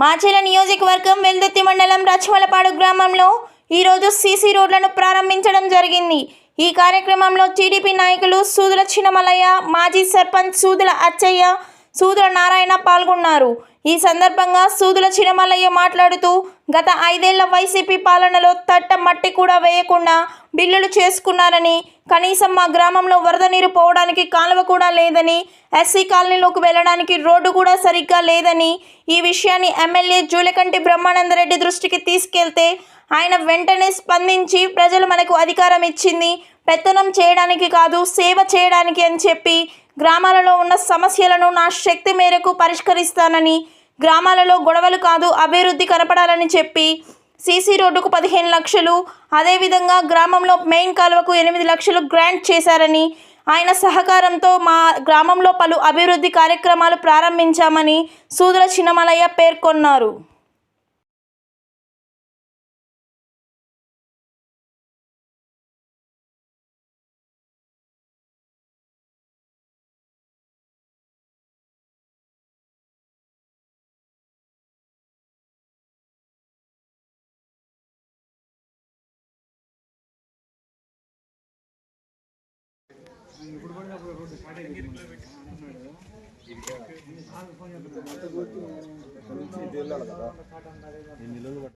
మాచేల నియోజకవర్గం వెల్దుర్తి మండలం రచ్చమలపాడు గ్రామంలో ఈరోజు సీసీ రోడ్లను ప్రారంభించడం జరిగింది. ఈ కార్యక్రమంలో టీడీపీ నాయకులు సూదుల చిన్నమలయ్య మాజీ సర్పంచ్ సూదుల అచ్చయ్య సూదుల నారాయణ పాల్గొన్నారు. ఈ సందర్భంగా సూదుల చినమలయ్య మాట్లాడుతూ గత ఐదేళ్ళ వైసీపీ పాలనలో తట్ట మట్టి కూడా వేయకుండా బిల్లులు చేసుకున్నారని కనీసం మా గ్రామంలో వరద నీరు పోవడానికి కాలువ కూడా లేదని ఎస్సీ కాలనీలోకి వెళ్ళడానికి రోడ్డు కూడా సరిగ్గా లేదని ఈ విషయాన్ని ఎమ్మెల్యే జూలకంటి బ్రహ్మానందరెడ్డి దృష్టికి తీసుకెళ్తే ఆయన వెంటనే స్పందించి ప్రజలు మనకు అధికారం ఇచ్చింది పెత్తనం చేయడానికి కాదు సేవ చేయడానికి అని చెప్పి గ్రామాలలో ఉన్న సమస్యలను నా శక్తి మేరకు పరిష్కరిస్తానని గ్రామాలలో గొడవలు కాదు అభివృద్ధి కనపడాలని చెప్పి సీసీ రోడ్డుకు పదిహేను లక్షలు అదేవిధంగా గ్రామంలో మెయిన్ కాలువకు ఎనిమిది లక్షలు గ్రాంట్ చేశారని ఆయన సహకారంతో మా గ్రామంలో పలు అభివృద్ధి కార్యక్రమాలు ప్రారంభించామని సూదుల చిన్నమలయ్య పేర్కొన్నారు. ఇప్పుడు కూడా రోడ్డు స్టార్ట్ అయింది ఫోన్ చెప్పారు